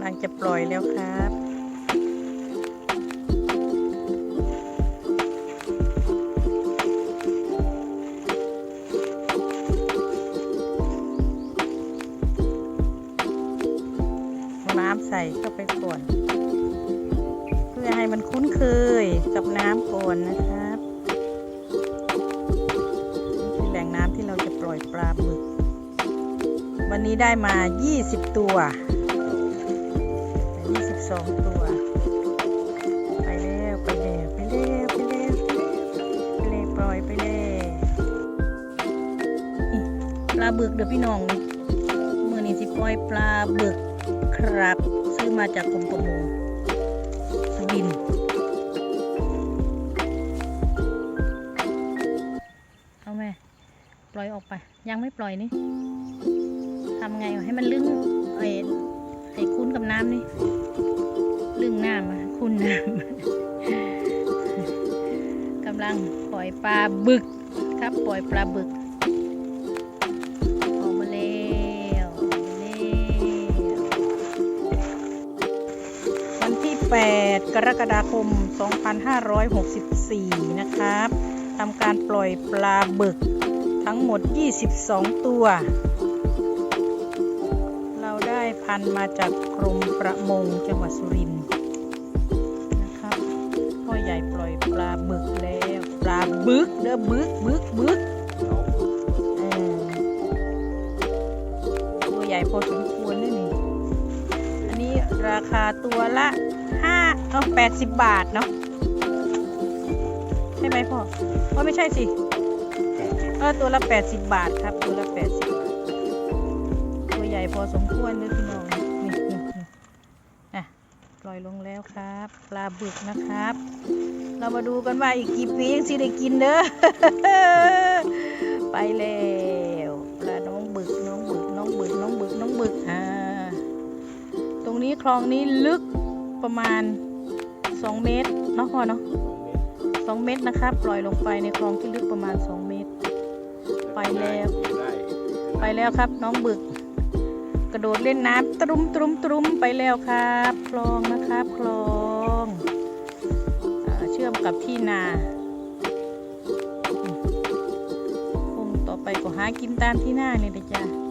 ำลังจะปล่อยแล้วครับน้ำใส่เข้าไปก่อน เพื่อให้มันคุ้นเคยกับน้ำก่อนนะครับนี่คือแหล่งน้ำที่เราจะปล่อยปลาบึก วันนี้ได้มา 20 ตัว 22ตัว ไปแล้วไปแล้วไปแล้วไปแล้วไปแล้วปล่อยไปแล้วปลาบึกเด้อพี่น้องนี่มือนี้สิปล่อยปลาบึกครับ ซื้อมาจากกรมประมงสุรินเอาแม่ปล่อยออกไป ยังไม่ปล่อยนี่ทำไงให้มันลึงไอ้ไอ้คุ้นกับน้ำนี่ คุ้นน้ำกำลังปล่อยปลาบึกครับปล่อยปลาบึกออกมาแล้วออวันที่ 8 กรกฎาคม 2564 นะครับทำการปล่อยปลาบึกทั้งหมด 22 ตัว เราได้พันมาจากกรมประมงจังหวัดสุรินทร์ บึกเด้อบึกบึกบึกตัวใหญ่พอสมควรนะนี่ อันนี้ราคาตัวละห้าเออแปดสิบบาทเนาะใช่ไหมพ่อว่าไม่ใช่สิ เออตัวละ80บบาทครับ ตัวละ80บาท ตัวใหญ่พอสมควรเลยพี่น้องนี่นี่นี่อะป ล่อยลงแล้วครับ ปลาบึกนะครับ เรามาดูกันว่าอีกกี่ปียังสิได้กินเด้อไปแล้วปลาน้องบึกน้องบึกน้องบึกน้องบึกน้องบึกอ่าตรงนี้คลองนี้ลึกประมาณ 2 เมตรเนาะพ่อเนาะ2เมตรนะครับปล่อยลงไปในคลองที่ลึกประมาณ 2 เมตร ไปแล้ว ไปแล้วครับน้องบึก กระโดดเล่นน้ำตรุมตรุมตรุมไปแล้วครับคลองนะครับคลองอเชื่อมกับที่นาคงต่อไปก็หากินตามที่หน้านี่เลยจ้ะ